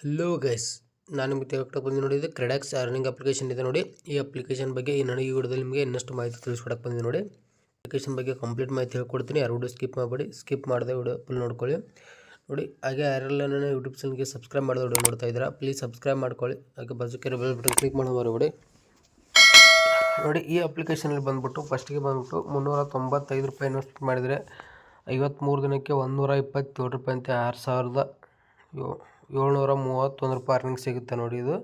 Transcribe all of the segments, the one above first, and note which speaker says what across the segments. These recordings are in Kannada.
Speaker 1: ಹಲೋ ಗೈಸ್ ನಾನು ನಿಮಗೆ ತಿಳ್ಕೊಟ್ಟು ಬಂದು ಇದು ಕ್ರೆಡಾಕ್ಸ್ ಅರ್ನಿಂಗ್ ಅಪ್ಲಿಕೇಶನ್ ಇದೆ ನೋಡಿ. ಈ ಅಪ್ಲಿಕೇಶನ್ ಬಗ್ಗೆ ಈ ನನಗೆ ವಿಡಿಯೋದಲ್ಲಿ ನಿಮಗೆ ಇನ್ನಷ್ಟು ಮಾಹಿತಿ ತಿಳಿಸ್ಕೊಡಕ್ಕೆ ಬಂದಿದೆ ನೋಡಿ. ಅಪ್ಲಿಕೇಶನ್ ಬಗ್ಗೆ ಕಂಪ್ಲೀಟ್ ಮಾಹಿತಿ ಹೇಳ್ಕೊಡ್ತೀನಿ ಯಾರು ವಿಡಿಯೋ ಸ್ಕಿಪ್ ಮಾಡಬೇಡಿ. ಸ್ಕಿಪ್ ಮಾಡದೆ ವಿಡಿಯೋ ಫುಲ್ ನೋಡ್ಕೊಳ್ಳಿ. ನೋಡಿ, ಹಾಗೆ ಯಾರೆಲ್ಲ ನಾನು ಯೂಟ್ಯೂಬ್ ಚಾನಲ್ಗೆ ಸಬ್ಸ್ಕ್ರೈಬ್ ಮಾಡಿದ ವಿಡಿಯೋ ನೋಡ್ತಾ ಇದ್ದೀರಾ ಪ್ಲೀಸ್ ಸಬ್ಸ್ಕ್ರೈಬ್ ಮಾಡ್ಕೊಳ್ಳಿ. ಹಾಗೆ ಬಜಕ್ಕೆ ಬೆಲ್ ಬಟನ್ ಕ್ಲಿಕ್ ಮಾಡೋ ನೋಡಿ ನೋಡಿ, ಈ ಅಪ್ಲಿಕೇಶನಲ್ಲಿ ಬಂದುಬಿಟ್ಟು ಫಸ್ಟಿಗೆ ಬಂದುಬಿಟ್ಟು ಮುನ್ನೂರ ತೊಂಬತ್ತೈದು ರೂಪಾಯಿ ಇನ್ವೆಸ್ಟ್ ಮಾಡಿದರೆ ಐವತ್ತ್ಮೂರು ದಿನಕ್ಕೆ ಒಂದೂರ ಇಪ್ಪತ್ತೇಳು ರೂಪಾಯಿ ಅಂತೆ, ಆರು ಸಾವಿರದ. ಏಳ್ನೂರ ಮೂವತ್ತೊಂದು ರೂಪಾಯಿ ಅರ್ನಿಂಗ್ ಸಿಗುತ್ತೆ ನೋಡಿ ಇದು.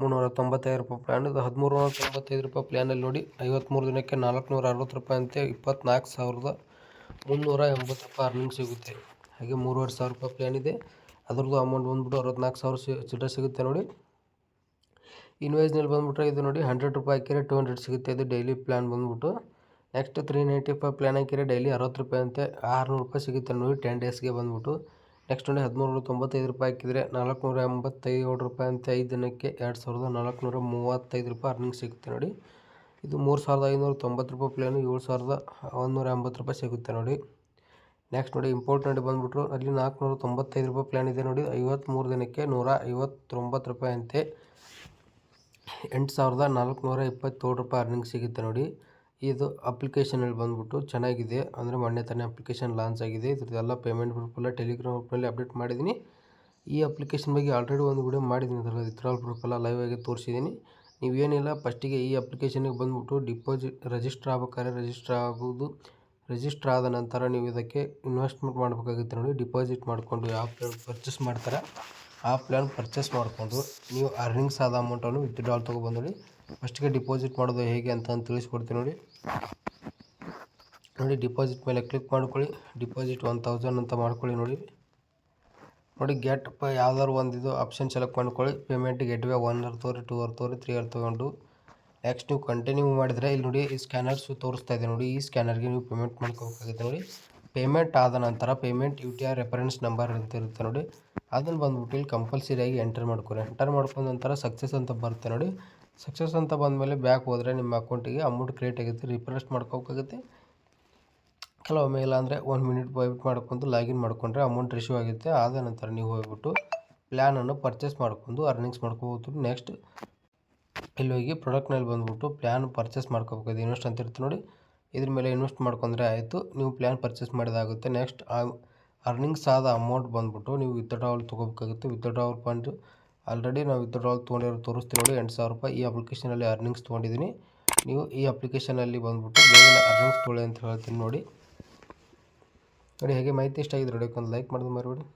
Speaker 1: ಮುನ್ನೂರ ತೊಂಬತ್ತೈದು ರೂಪಾಯಿ ಪ್ಲ್ಯಾನ್ ಇದು ಹದಿಮೂರು ನೂರ ತೊಂಬತ್ತೈದು ರೂಪಾಯಿ ಪ್ಲ್ಯಾನಲ್ಲಿ ನೋಡಿ. ಐವತ್ತ್ಮೂರು ದಿನಕ್ಕೆ ನಾಲ್ಕುನೂರ ಅರವತ್ತು ರೂಪಾಯಿ ಅಂತೆ. ಇಪ್ಪತ್ನಾಲ್ಕು ಸಾವಿರದ ಮುನ್ನೂರ ಎಂಬತ್ತು ರೂಪಾಯಿ ಅರ್ನಿಂಗ್ ಸಿಗುತ್ತೆ. ಹಾಗೆ ಮೂರುವರೆ ಸಾವಿರ ರೂಪಾಯಿ ಪ್ಲ್ಯಾನ್ ಇದೆ. ಅದ್ರದ್ದು ಅಮೌಂಟ್ ಬಂದ್ಬಿಟ್ಟು ಅರವತ್ನಾಲ್ಕು ಸಾವಿರ ಸಿ ಚಿಲ್ಲರೆ ಸಿಗುತ್ತೆ ನೋಡಿ. ಇನ್ವೇಜ್ನಲ್ಲಿ ಬಂದುಬಿಟ್ರೆ ಇದು ನೋಡಿ ಹಂಡ್ರೆಡ್ ರೂಪಾಯಿ ಹಾಕಿದ್ರೆ ಟು ಹಂಡ್ರೆಡ್ ಸಿಗುತ್ತೆ. ಇದು ಡೈಲಿ ಪ್ಲ್ಯಾನ್ ಬಂದ್ಬಿಟ್ಟು. Next three ninety five plan ಹಾಕಿದ್ರೆ ಡೈಲಿ ಅರವತ್ತು ರೂಪಾಯಿ ಅಂತೆ. ಆರುನೂರು ರೂಪಾಯಿ ಸಿಗುತ್ತೆ ನೋಡಿ ಟೆನ್ ಡೇಸ್ಗೆ ಬಂದ್ಬಿಟ್ಟು. ನೆಕ್ಸ್ಟ್ ನೋಡಿ ಹದಿಮೂರು ತೊಂಬತ್ತೈದು ರೂಪಾಯಿ ಹಾಕಿದರೆ ನಾಲ್ಕುನೂರ ಎಂಬತ್ತೈದು ರೂಪಾಯಿ ಅಂತ ಐದು ದಿನಕ್ಕೆ ಎರಡು ಸಾವಿರದ ನಾಲ್ಕುನೂರ ಮೂವತ್ತೈದು ರೂಪಾಯಿ ಅರ್ನಿಂಗ್ ಸಿಗುತ್ತೆ ನೋಡಿ. ಇದು ಮೂರು ಸಾವಿರದ ಐನೂರ ತೊಂಬತ್ತು ರೂಪಾಯಿ ಪ್ಲೇನು ಏಳು ಸಾವಿರದ ಒಂದುನೂರ ಎಂಬತ್ತು ರೂಪಾಯಿ ಸಿಗುತ್ತೆ ನೋಡಿ. ನೆಕ್ಸ್ಟ್ ನೋಡಿ ಇಂಪಾರ್ಟೆಂಟ್ ಬಂದುಬಿಟ್ರು. ಅಲ್ಲಿ ನಾಲ್ಕುನೂರ ತೊಂಬತ್ತೈದು ರೂಪಾಯಿ ಪ್ಲ್ಯಾನ್ ಇದೆ ನೋಡಿ. ಐವತ್ತ್ಮೂರು ದಿನಕ್ಕೆ ನೂರ ಐವತ್ತೊಂಬತ್ತು ರೂಪಾಯಿ ಅಂತೆ. ಎಂಟು ಸಾವಿರದ ನಾಲ್ಕುನೂರ ಇಪ್ಪತ್ತೇಳು ರೂಪಾಯಿ ಅರ್ನಿಂಗ್ ಸಿಗುತ್ತೆ ನೋಡಿ. ಇದು ಅಪ್ಲಿಕೇಶನಲ್ಲಿ ಬಂದುಬಿಟ್ಟು ಚೆನ್ನಾಗಿದೆ. ಅಂದರೆ ಮೊನ್ನೆ ತಾನೇ ಅಪ್ಲಿಕೇಶನ್ ಲಾಂಚ್ ಆಗಿದೆ. ಇದ್ರದ್ದೆಲ್ಲ ಪೇಮೆಂಟ್ ಗ್ರೂಪೆಲ್ಲ ಟೆಲಿಗ್ರಾಮ್ ಗ್ರೂಪ್ನಲ್ಲಿ ಅಪ್ಡೇಟ್ ಮಾಡಿದ್ದೀನಿ. ಈ ಅಪ್ಲಿಕೇಶನ್ ಬಗ್ಗೆ ಆಲ್ರೆಡಿ ಒಂದು ವಿಡಿಯೋ ಮಾಡಿದ್ದೀನಿ. ಅದರಲ್ಲಿ ವಿತ್ಡ್ರಾಲ್ ಪ್ರೂಫೆಲ್ಲ ಲೈವ್ ಆಗಿ ತೋರಿಸಿದ್ದೀನಿ. ನೀವೇನಿಲ್ಲ ಫಸ್ಟಿಗೆ ಈ ಅಪ್ಲಿಕೇಶನಿಗೆ ಬಂದುಬಿಟ್ಟು ಡಿಪಾಸಿಟ್ ರಿಜಿಸ್ಟರ್ ಆಗ್ಬೇಕಾದ್ರೆ ರಿಜಿಸ್ಟರ್ ಆಗೋದು ರಿಜಿಸ್ಟರ್ ಆದ ನಂತರ ನೀವು ಇದಕ್ಕೆ ಇನ್ವೆಸ್ಟ್ಮೆಂಟ್ ಮಾಡಬೇಕಾಗುತ್ತೆ ನೋಡಿ. ಡಿಪಾಸಿಟ್ ಮಾಡಿಕೊಂಡು ಯಾವ ಪರ್ಚೇಸ್ ಮಾಡ್ತಾರೆ. ಆ ಪ್ಲ್ಯಾನ್ ಪರ್ಚೇಸ್ ಮಾಡಿಕೊಂಡು ನೀವು ಅರ್ನಿಂಗ್ಸ್ ಆದ ಅಮೌಂಟನ್ನು ವಿತ್ಡ್ರಾಲ್ ತೊಗೊಬಂದು ಫಸ್ಟಿಗೆ ಡಿಪಾಸಿಟ್ ಮಾಡೋದು ಹೇಗೆ ಅಂತ ತಿಳಿಸ್ಕೊಡ್ತೀನಿ ನೋಡಿ. ನೋಡಿ ಡಿಪಾಸಿಟ್ ಮೇಲೆ ಕ್ಲಿಕ್ ಮಾಡ್ಕೊಳ್ಳಿ. ಡಿಪಾಸಿಟ್ ಒನ್ ತೌಸಂಡ್ ಅಂತ ಮಾಡ್ಕೊಳ್ಳಿ ನೋಡಿ. ನೋಡಿ ಗೆಟ್ ಪ ಯಾವ್ದಾದ್ರು ಒಂದು ಆಪ್ಷನ್ ಸೆಲೆಕ್ಟ್ ಮಾಡ್ಕೊಳ್ಳಿ. Payment gateway one hour ತೋರಿ ಟೂ ಅವರ್ ತೋರಿ ತ್ರೀ ಅವರ್ ತೊಗೊಂಡು. ನೆಕ್ಸ್ಟ್ ನೀವು ಕಂಟಿನ್ಯೂ ಮಾಡಿದರೆ ಇಲ್ಲಿ ನೋಡಿ ಈ ಸ್ಕ್ಯಾನರ್ಸು ತೋರಿಸ್ತಾ ಇದೆ ನೋಡಿ. ಈ ಸ್ಕ್ಯಾನರ್ಗೆ ನೀವು ಪೇಮೆಂಟ್ ಮಾಡ್ಕೋಬೇಕಾಗುತ್ತೆ ನೋಡಿ. ಪೇಮೆಂಟ್ ಆದ ನಂತರ payment U T R reference number ಅಂತ ಇರುತ್ತೆ ನೋಡಿ. ಅದನ್ನು ಬಂದ್ಬಿಟ್ಟು ಇಲ್ಲಿ ಕಂಪಲ್ಸರಿಯಾಗಿ ಎಂಟರ್ ಮಾಡ್ಕೊರಿ ಎಂಟರ್ ಮಾಡ್ಕೊಂಡ ನಂತರ ಸಕ್ಸಸ್ ಅಂತ ಬರುತ್ತೆ ನೋಡಿ. ಸಕ್ಸಸ್ ಅಂತ ಬಂದಮೇಲೆ ಬ್ಯಾಕ್ ಹೋದರೆ ನಿಮ್ಮ ಅಕೌಂಟಿಗೆ ಅಮೌಂಟ್ ಕ್ರಿಯೇಟ್ ಆಗುತ್ತೆ ರಿಫ್ರೆಶ್ ಮಾಡ್ಕೋಬೇಕಾಗುತ್ತೆ ಕೆಲವೊಮ್ಮೆ ಇಲ್ಲಾಂದರೆ ಒಂದು ಮಿನಿಟ್ ವೈಟ್ ಮಾಡ್ಕೊಂಡು ಲಾಗಿನ್ ಮಾಡಿಕೊಂಡ್ರೆ ಅಮೌಂಟ್ ರಿಸೀವ್ ಆಗುತ್ತೆ. ಆದ ನಂತರ ನೀವು ಹೋಗ್ಬಿಟ್ಟು ಪ್ಲ್ಯಾನನ್ನು ಪರ್ಚೇಸ್ ಮಾಡ್ಕೊಂಡು ಅರ್ನಿಂಗ್ಸ್ ಮಾಡ್ಕೋಬೋದು. ನೆಕ್ಸ್ಟ್ ಇಲ್ಲಿ ಹೋಗಿ ಪ್ರಾಡಕ್ಟ್ನಲ್ಲಿ ಬಂದುಬಿಟ್ಟು ಪ್ಲ್ಯಾನ್ ಪರ್ಚೇಸ್ ಮಾಡ್ಕೋಬೇಕು ಇನ್ವೆಸ್ಟ್ ಅಂತ ಇರುತ್ತೆ ನೋಡಿ. ಇದ್ರ ಮೇಲೆ ಇನ್ವೆಸ್ಟ್ ಮಾಡ್ಕೊಂಡ್ರೆ ಆಯಿತು, ನೀವು ಪ್ಲ್ಯಾನ್ ಪರ್ಚೇಸ್ ಮಾಡಿದಾಗುತ್ತೆ. ನೆಕ್ಸ್ಟ್ ಅರ್ನಿಂಗ್ಸ್ ಆದ ಅಮೌಂಟ್ ಬಂದುಬಿಟ್ಟು ನೀವು ವಿತ್ಡ್ರಾವಲ್ ತೊಗೋಬೇಕಾಗುತ್ತೆ. ವಿತ್ಡ್ರಾವಲ್ ಫಂಡ್ ಆಲ್ರೆಡಿ ನಾವು ವಿತ್ಡ್ರಾವಲ್ ತೊಗೊಂಡಿರೋ ತೋರಿಸ್ತೀವಿ ನೋಡಿ ಎಂಟು ಸಾವಿರ ರೂಪಾಯಿ. ಈ ಅಪ್ಲಿಕೇಶನಲ್ಲಿ ಅರ್ನಿಂಗ್ಸ್ ತೊಗೊಂಡಿದ್ದೀನಿ. ನೀವು ಈ ಅಪ್ಲಿಕೇಶನಲ್ಲಿ ಬಂದುಬಿಟ್ಟು ಅರ್ನಿಂಗ್ಸ್ ತೊಗೊಳ್ಳಿ ಅಂತ ಹೇಳ್ತೀನಿ ನೋಡಿ. ನೋಡಿ, ಹೇಗೆ ಮಾಹಿತಿ ಇಷ್ಟ ಆಗಿದ್ರೆ ಒಂದು ಲೈಕ್ ಮಾಡೋದು ಮರಿಬೇಡಿ.